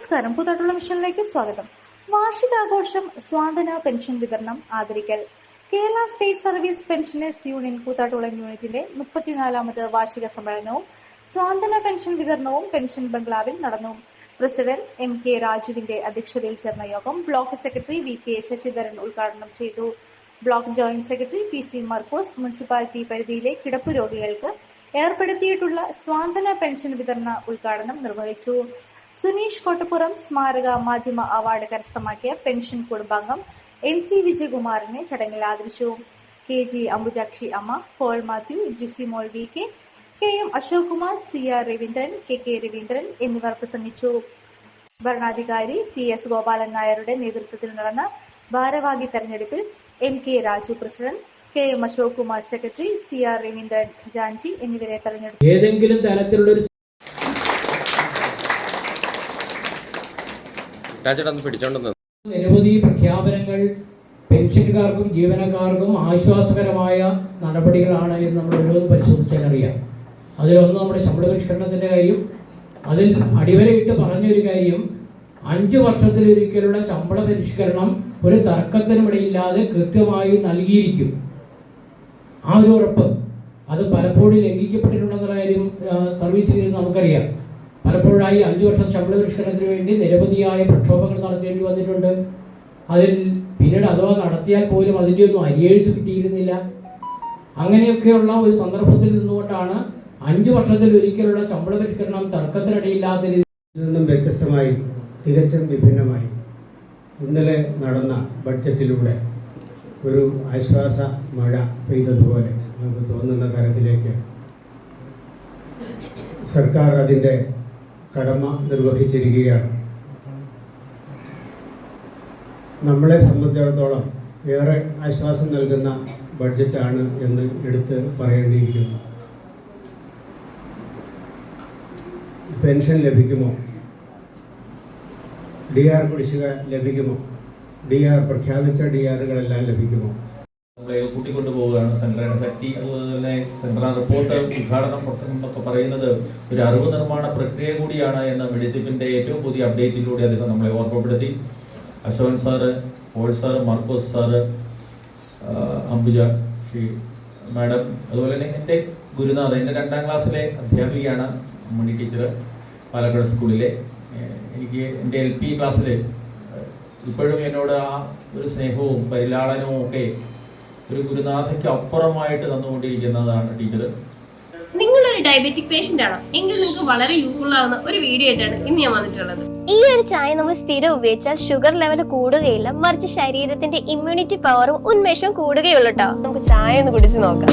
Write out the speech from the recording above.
നമസ്കാരം. പുതാട്ടുള്ള മിഷനിലേക്ക് സ്വാഗതം. വാർഷികാഘോഷം സ്വാതന പെൻഷൻ വിതരണം ആദരിക്കൽ. Kerala state service pensioners union Koothattukulam യൂണിറ്റിന്റെ മുപ്പത്തിനാലാമത് വാർഷിക സമ്മേളനവും സ്വാതന പെൻഷൻ വിതരണവും പെൻഷൻ ബംഗ്ലാവിൽ നടന്നു. പ്രസിഡന്റ് എം കെ രാജുവിന്റെ അധ്യക്ഷതയിൽ ചേർന്ന യോഗം block secretary V K Sasidharan ഉദ്ഘാടനം ചെയ്തു. Block joint secretary P C Markose municipality പരിധിയിലെ കിടപ്പ് രോഗികൾക്ക് ഏർപ്പെടുത്തിയിട്ടുള്ള സ്വാതന പെൻഷൻ വിതരണ ഉദ്ഘാടനം നിർവഹിച്ചു. സുനീഷ് കോട്ടപ്പുറം സ്മാരക മാധ്യമ അവാർഡ് കരസ്ഥമാക്കിയ പെൻഷൻ കുടുംബാംഗം എൻ സി വിജയകുമാറിനെ ചടങ്ങിൽ ആദരിച്ചു. K G Ambujakshi Amma Paul Mathew Jisimol V K K M Ashok Kumar C R Raveendran K K Raveendran എന്നിവർ പ്രസംഗിച്ചു. ഭരണാധികാരി പി എസ് ഗോപാലൻ നായരുടെ നേതൃത്വത്തിൽ നടന്ന ഭാരവാഹി തെരഞ്ഞെടുപ്പിൽ M K Raju president K M Ashok Kumar secretary C R Raveendran ജാൻജി എന്നിവരെ തെരഞ്ഞെടുത്തു. ഏതെങ്കിലും തരത്തിലുള്ള ഒരു രാജേട്ടാ പിടിച്ചോണ്ടെന്ന് നിരവധി പ്രഖ്യാപനങ്ങൾ പെൻഷൻകാർക്കും ജീവനക്കാർക്കും ആശ്വാസകരമായ നടപടികളാണ് എന്ന് നമ്മൾ ഓരോന്ന് പരിശോധിച്ചാൽ അറിയാം. അതിലൊന്ന് നമ്മുടെ ശമ്പള പരിഷ്കരണത്തിന്റെ കാര്യം അതിൽ അടിവരയിട്ട് പറഞ്ഞൊരു കാര്യം അഞ്ച് വർഷത്തിലൊരിക്കലുള്ള ശമ്പള പരിഷ്കരണം ഒരു തർക്കത്തിനുമിടയില്ലാതെ കൃത്യമായി നൽകിയിരിക്കും. ആ ഒരു ഉറപ്പ് അത് പലപ്പോഴും ലംഘിക്കപ്പെട്ടിട്ടുണ്ടെന്നുള്ള കാര്യം സർവീസ് സർവീസിൽ നമുക്കറിയാം. പലപ്പോഴായി അഞ്ചു വർഷം ശമ്പള പരിഷ്കരണത്തിന് വേണ്ടി നിരവധിയായ പ്രക്ഷോഭങ്ങൾ നടത്തേണ്ടി വന്നിട്ടുണ്ട്. അതിൽ പിന്നീട് അഥവാ നടത്തിയാൽ പോലും അതിന്റെ ഒന്നും അരിയേഴ്സ് കിട്ടിയിരുന്നില്ല. അങ്ങനെയൊക്കെയുള്ള ഒരു സന്ദർഭത്തിൽ നിന്നുകൊണ്ടാണ് അഞ്ചു വർഷത്തിൽ ഒരിക്കലുള്ള ശമ്പള പരിഷ്കരണം തർക്കത്തിനിടയില്ലാത്ത രീതിയിൽ നിന്നും വ്യത്യസ്തമായി തികച്ചും വിഭിന്നമായി ഇന്നലെ നടന്ന ബഡ്ജറ്റിലൂടെ ഒരു ആശ്വാസ മഴ പെയ്തതുപോലെ നമുക്ക് തോന്നുന്ന തരത്തിലേക്ക് സർക്കാർ അതിന്റെ കടമ നിർവഹിച്ചിരിക്കുകയാണ്. നമ്മളെ സംബന്ധിച്ചിടത്തോളം ഏറെ ആശ്വാസം നൽകുന്ന ബഡ്ജറ്റാണ് എന്ന് എടുത്ത് പറയേണ്ടിയിരിക്കുന്നു. പെൻഷൻ ലഭിക്കുമോ? ഡി ആർ കുടിശ്ശിക ലഭിക്കുമോ? ഡി ആർ പ്രഖ്യാപിച്ച ഡി ആറുകളെല്ലാം ലഭിക്കുമോ? നമ്മളെ കൂട്ടിക്കൊണ്ടു പോവുകയാണ് സംഘടന പറ്റി അതുപോലെ സെൻട്രൽ റിപ്പോർട്ട് ഉദ്ഘാടനം പ്രസംഗമൊക്കെ പറയുന്നത് ഒരു അറിവ് നിർമ്മാണ പ്രക്രിയ കൂടിയാണ് എന്ന മെഡിസിപ്പിന്റെ ഏറ്റവും പുതിയ അപ്ഡേറ്റിലൂടെ അദ്ദേഹം നമ്മളെ ഓർമ്മപ്പെടുത്തി. Ashon sir Paul sir Markose sir Ambuja Sree madam അതുപോലെ തന്നെ എന്റെ ഗുരുനാഥ് എന്റെ രണ്ടാം ക്ലാസ്സിലെ അധ്യാപികയാണ് മണി ടീച്ചർ പാലക്കാട് സ്കൂളിലെ. എനിക്ക് എന്റെ എൽ പി ക്ലാസ്സിൽ ഇപ്പോഴും എന്നോട് ആ ഒരു സ്നേഹവും പരിലാളനവും ഒക്കെ ഒരു ഗുരുനാഥയ്ക്ക് അപ്പുറമായിട്ട് തന്നുകൊണ്ടിരിക്കുന്നതാണ് ടീച്ചർ നിങ്ങളൊരു ഡയബറ്റിക് പേഷ്യന്റ് ആണോ? എങ്കിൽ നിങ്ങൾക്ക് വളരെ യൂസ്ഫുൾ ആവുന്ന ഒരു വീഡിയോ ആയിട്ടാണ് ഇന്ന് ഞാൻ വന്നിട്ടുള്ളത്. ഈ ഒരു ചായ നമ്മൾ സ്ഥിരം ഉപയോഗിച്ചാൽ ഷുഗർ ലെവൽ കൂടുകയില്ല മറിച്ച് ശരീരത്തിന്റെ ഇമ്മ്യൂണിറ്റി പവറും ഉന്മേഷവും കൂടുകയുള്ളൂ കേട്ടോ നമുക്ക് ചായ ഒന്ന് കുടിച്ച് നോക്കാം.